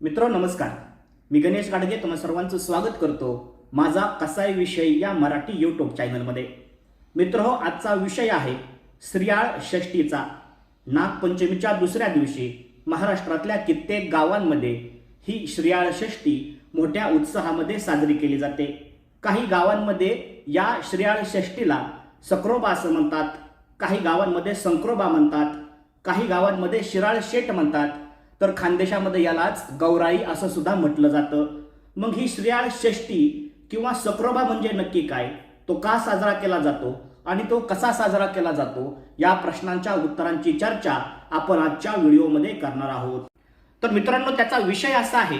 मित्र नमस्कार. मी गणेश गाडगे तुम्हा सर्वांचं स्वागत करतो माझा कसाय विषय या मराठी यूट्यूब चॅनलमध्ये मित्र हो आजचा विषय आहे श्रियाळ षष्टीचा नागपंचमीच्या दुसऱ्या दिवशी महाराष्ट्रातल्या कित्येक गावांमध्ये ही श्रियाळ षष्टी मोठ्या उत्साहामध्ये साजरी केली जाते. काही गावांमध्ये या श्रियाळ षष्टीला सक्रोबा असं म्हणतात काही गावांमध्ये संक्रोबा म्हणतात काही गावांमध्ये शिराळ शेट म्हणतात तर खानदेशामध्ये यालाच गौराई असं सुद्धा म्हटलं जातं. मग ही श्रेयाळ षष्टी किंवा सक्रोबा म्हणजे नक्की काय? तो का साजरा केला जातो आणि तो कसा साजरा केला जातो? या प्रश्नांच्या उत्तरांची चर्चा आपण आजच्या व्हिडिओमध्ये करणार आहोत. तर मित्रांनो त्याचा विषय असा आहे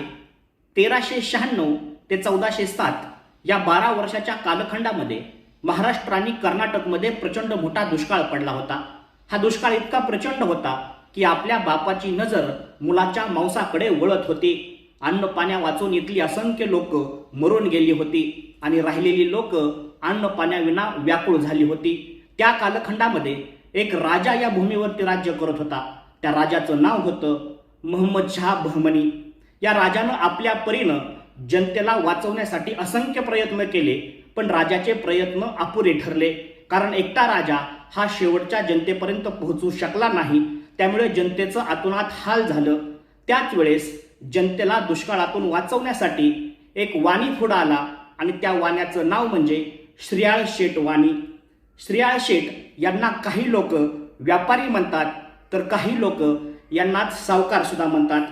तेराशे शहाण्णव ते चौदाशे सात या बारा वर्षाच्या कालखंडामध्ये महाराष्ट्र आणि कर्नाटकमध्ये प्रचंड मोठा दुष्काळ पडला होता. हा दुष्काळ इतका प्रचंड होता की आपल्या बापाची नजर मुलाच्या मांसाकडे वळत होती. अन्न पाण्या वाचून इथली असंख्य लोक मरून गेली होती आणि राहिलेली लोक अन्न पाण्याविना व्याकुळ झाली होती. त्या कालखंडामध्ये एक राजा या भूमीवरती राज्य करत होता. त्या राजाचं नाव होतं मोहम्मद शाह बहमनी. या राजानं आपल्या परीनं जनतेला वाचवण्यासाठी असंख्य प्रयत्न केले पण राजाचे प्रयत्न अपुरे ठरले. कारण एकटा राजा हा शेवटच्या जनतेपर्यंत पोहोचू शकला नाही. त्यामुळे जनतेचं आतोनात हाल झालं. त्याच वेळेस जनतेला दुष्काळातून वाचवण्यासाठी एक वाणी पुढं आला आणि त्या वाण्याचं नाव म्हणजे श्रियाळ शेठ वाणी. श्रियाळ शेठ यांना काही लोक व्यापारी म्हणतात तर काही लोक यांनाच सावकारसुद्धा म्हणतात.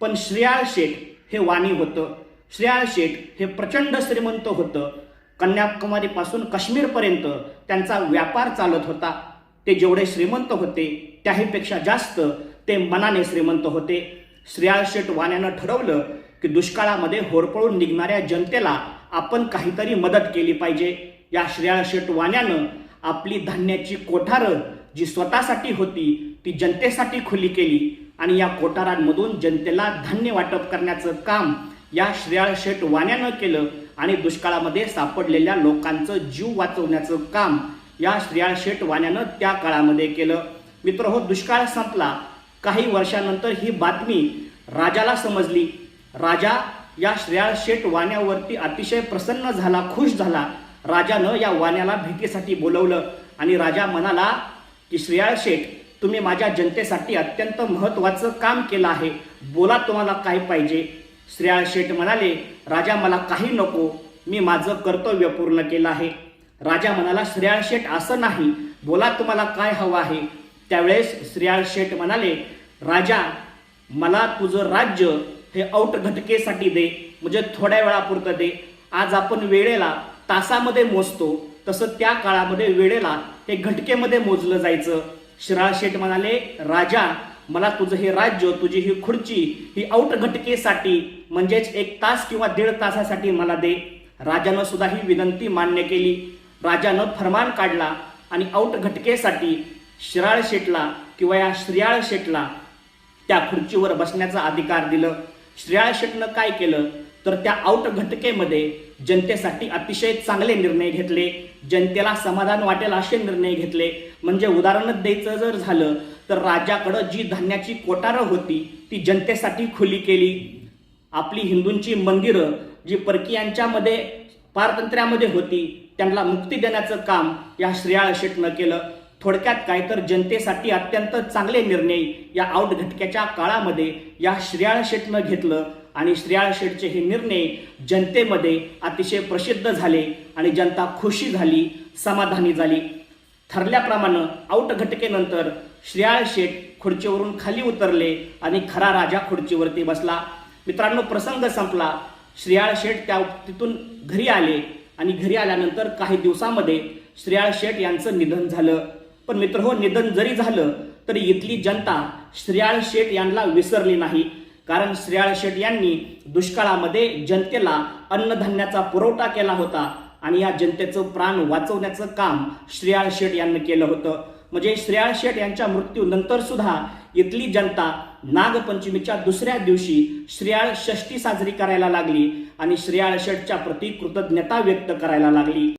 पण श्रियाळ शेठ हे वाणी होतं. श्रियाळ शेठ हे प्रचंड श्रीमंत होतं. कन्याकुमारीपासून काश्मीरपर्यंत त्यांचा व्यापार चालत होता. ते जेवढे श्रीमंत होते त्याहीपेक्षा जास्त ते मनाने श्रीमंत होते. श्रियाळ शेठ वाण्यानं ठरवलं की दुष्काळामध्ये होरपळून निघणाऱ्या जनतेला आपण काहीतरी मदत केली पाहिजे. या श्रेयाळ शेठ वाण्यानं आपली धान्याची कोठारं जी स्वतःसाठी होती ती जनतेसाठी खुली केली आणि या कोठारांमधून जनतेला धान्य वाटप करण्याचं काम या श्रेयाळ शेठ वाण्यानं केलं आणि दुष्काळामध्ये सापडलेल्या लोकांचं जीव वाचवण्याचं काम या श्रेयाळ शेठ वाण्यानं त्या काळामध्ये केलं. मित्र हो दुष्काळ संपला. काही वर्षानंतर ही बातमी राजाला समजली. राजा या श्रेयाळ शेठ वाण्यावरती अतिशय प्रसन्न झाला खुश झाला. राजानं या वाण्याला भेटीसाठी बोलवलं आणि राजा म्हणाला की श्रेयाळ शेठ तुम्ही माझ्या जनतेसाठी अत्यंत महत्वाचं काम केलं आहे. बोला तुम्हाला काय पाहिजे. श्रेयाळ शेठ म्हणाले राजा मला काही नको. मी माझं कर्तव्य पूर्ण केलं आहे. राजा म्हणाला श्रेयाळ शेठ असं नाही. बोला तुम्हाला काय हवं आहे. त्यावेळेस श्रेयाळ शेठ म्हणाले राजा मला तुझं राज्य हे औट घटकेसाठी दे म्हणजे थोड्या वेळापुरतं दे. आज आपण वेळेला तासामध्ये मोजतो तसं त्या काळामध्ये वेळेला हे घटकेमध्ये मोजलं जायचं. श्रेयाळ शेठ म्हणाले राजा मला तुझं हे राज्य तुझी ही खुर्ची ही औट घटकेसाठी म्हणजेच एक तास किंवा दीड तासासाठी मला दे. राजानं सुद्धा ही विनंती मान्य केली. राजानं फरमान काढला आणि औट घटकेसाठी शिराळ शेटला किंवा या श्रियाळ शेटला त्या खुर्चीवर बसण्याचा अधिकार दिलं. श्रियाळ शेटनं काय केलं? तर त्या आउट घटकेमध्ये जनतेसाठी अतिशय चांगले निर्णय घेतले. जनतेला समाधान वाटेल असे निर्णय घेतले. म्हणजे उदाहरणच द्यायचं जर झालं तर राजाकडं जी धान्याची कोटारं होती ती जनतेसाठी खुली केली. आपली हिंदूंची मंदिरं जी परकीयांच्यामध्ये पारतंत्र्यामध्ये होती त्यांना मुक्ती देण्याचं काम या श्रेयाळ शेटनं केलं. थोडक्यात काय तर जनतेसाठी अत्यंत चांगले निर्णय या आउट घटक्याच्या काळामध्ये या श्रेयाळ शेटनं घेतलं. आणि श्रेयाळ शेटचे हे निर्णय जनतेमध्ये अतिशय प्रसिद्ध झाले आणि जनता खुशी झाली समाधानी झाली. ठरल्याप्रमाणे आउट घटकेनंतर श्रेयाळ शेठ खुर्चीवरून खाली उतरले आणि खरा राजा खुर्चीवरती बसला. मित्रांनो प्रसंग संपला. श्रेयाळ शेठ त्या तिथून घरी आले आणि घरी आल्यानंतर काही दिवसामध्ये श्रेयाळ शेठ यांचं निधन झालं. पण मित्र हो निधन जरी झालं तरी इथली जनता श्रेयाळ शेठ यांना विसरली नाही. कारण श्रेयाळ शेठ यांनी दुष्काळामध्ये जनतेला अन्नधान्याचा पुरवठा केला होता आणि या जनतेचं प्राण वाचवण्याचं काम श्रेयाळ शेठ यांनी केलं होतं. म्हणजे श्रेयाळ शेठ यांच्या मृत्यूनंतर सुद्धा इथली जनता नागपंचमीच्या दुसऱ्या दिवशी श्रेयाळ षष्टी साजरी करायला लागली आणि श्रेयाळ शेठच्या प्रति कृतज्ञता व्यक्त करायला लागली.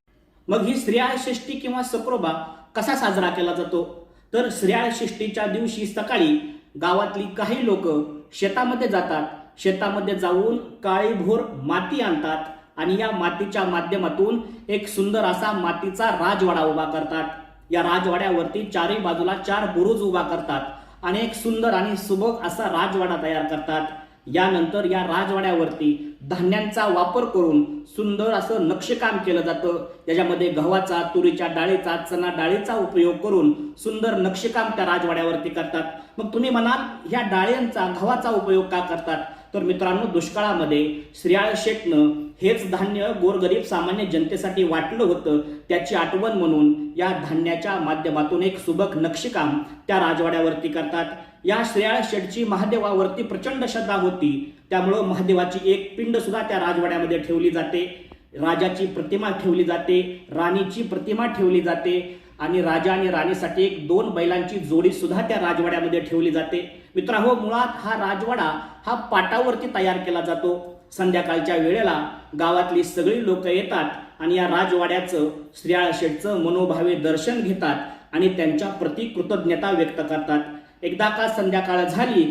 मग ही श्रेयाळ षष्टी किंवा सक्रोबा कसा साजरा केला जातो? तर श्रेयाशिष्टीच्या दिवशी सकाळी गावातली काही लोक शेतामध्ये जातात. शेतामध्ये जाऊन काळीभोर माती आणतात आणि या मातीच्या माध्यमातून एक सुंदर असा मातीचा राजवाडा उभा करतात. या राजवाड्यावरती चारही बाजूला चार बुरुज उभा करतात आणि एक सुंदर आणि सुबक असा राजवाडा तयार करतात. यानंतर या राजवाड्यावरती धान्यांचा वापर करून सुंदर असं नक्षीकाम केलं जातं. त्याच्यामध्ये गव्हाचा तुरीच्या डाळीचा चणा डाळीचा उपयोग करून सुंदर नक्षीकाम त्या राजवाड्यावरती करतात. मग तुम्ही म्हणाल ह्या डाळ्यांचा गव्हाचा उपयोग का करतात? तर मित्रांनो दुष्काळामध्ये श्रेयाळ शेटनं हेच धान्य गोरगरीब सामान्य जनतेसाठी वाटलं होतं. त्याची आठवण म्हणून या धान्याच्या माध्यमातून एक सुबक नक्षीकाम त्या राजवाड्यावरती करतात. या श्रेयाळ शेठची महादेवावरती प्रचंड श्रद्धा होती. त्यामुळं महादेवाची एक पिंड सुद्धा त्या राजवाड्यामध्ये ठेवली जाते. राजाची प्रतिमा ठेवली जाते राणीची प्रतिमा ठेवली जाते आणि राजा आणि राणीसाठी एक दोन बैलांची जोडी सुद्धा त्या राजवाड्यामध्ये ठेवली जाते. मित्रांनो मुळात हा राजवाडा हा पाटावरती तयार केला जातो. संध्याकाळच्या वेळेला गावातली सगळी लोक येतात आणि या राजवाड्याचं श्रेयाळ शेठचं मनोभावे दर्शन घेतात आणि त्यांच्या प्रति कृतज्ञता व्यक्त करतात. एकदा का संध्याकाळ झाली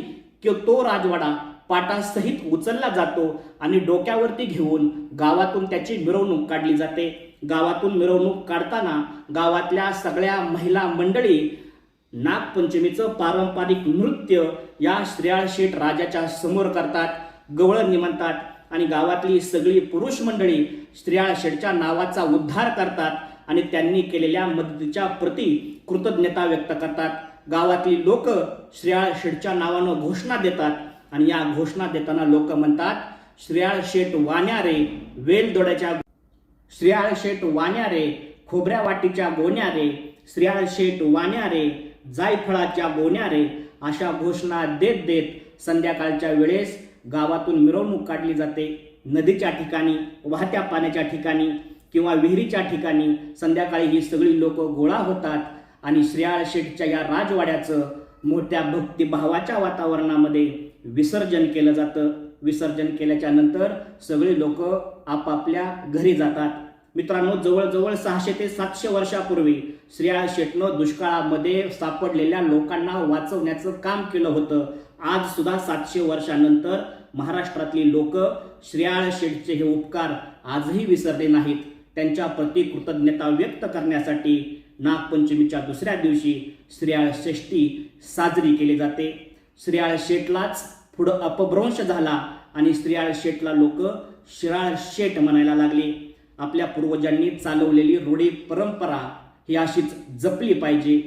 की तो राजवाडा पाटासहित उचलला जातो आणि डोक्यावरती घेऊन गावातून त्याची मिरवणूक काढली जाते. गावातून मिरवणूक काढताना गावातल्या सगळ्या महिला मंडळी नागपंचमीचं पारंपरिक नृत्य या श्रेयाळ शेठ राजाच्या समोर करतात गवळण निमंतात आणि गावातली सगळी पुरुष मंडळी श्रेयाळ शेठच्या नावाचा उद्धार करतात आणि त्यांनी केलेल्या मदतीच्या प्रती कृतज्ञता व्यक्त करतात. गावातली लोक श्रेयाळ शेठच्या नावानं घोषणा देतात आणि या घोषणा देताना लोक म्हणतात श्रेयाळ शेठ वाण्यारे वेलदोड्याच्या श्रेयाळ शेठ वाण्यारे खोबऱ्या वाटीच्या गोण्यारे श्रेयाळ शेठ वाण्यारे जायफळाच्या गोण्यारे अशा घोषणा देत देत संध्याकाळच्या वेळेस गावातून मिरवणूक काढली जाते. नदीच्या ठिकाणी वाहत्या पाण्याच्या ठिकाणी किंवा विहिरीच्या ठिकाणी संध्याकाळी ही सगळी लोक गोळा होतात. आणि श्रेयाळ शेठच्या या राजवाड्याचं मोठ्या भक्तिभावाच्या वातावरणामध्ये विसर्जन केलं जातं. विसर्जन केल्याच्यानंतर सगळे लोक आपापल्या घरी जातात. मित्रांनो जवळजवळ सहाशे ते सातशे वर्षापूर्वी श्रेयाळ शेठनं दुष्काळामध्ये सापडलेल्या लोकांना वाचवण्याचं काम केलं होतं. आज सुद्धा सातशे वर्षानंतर महाराष्ट्रातली लोक श्रेयाळ शेठचे हे उपकार आजही विसरले नाहीत. त्यांच्या प्रति कृतज्ञता व्यक्त करण्यासाठी नागपंचमीच्या दुसऱ्या दिवशी श्रेयाळ षष्ठी साजरी केली जाते. श्रेयाळ शेठलाच पुढं अपभ्रंश झाला आणि श्रेयाळ शेठला लोक शिराळ शेठ म्हणायला लागले. आपल्या पूर्वजांनी चालवलेली रूढी परंपरा ही अशीच जपली पाहिजे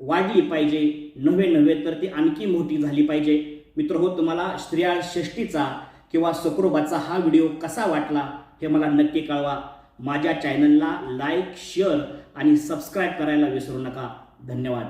वाढली पाहिजे. नव्हे नव्हे तर ती आणखी मोठी झाली पाहिजे. मित्र हो तुम्हाला श्रेयाळ षष्टीचा किंवा सुखरूबाचा हा व्हिडिओ कसा वाटला हे मला नक्की कळवा. माझ्या चॅनलला लाईक शेअर आणि सबस्क्राईब करायला विसरू नका. धन्यवाद.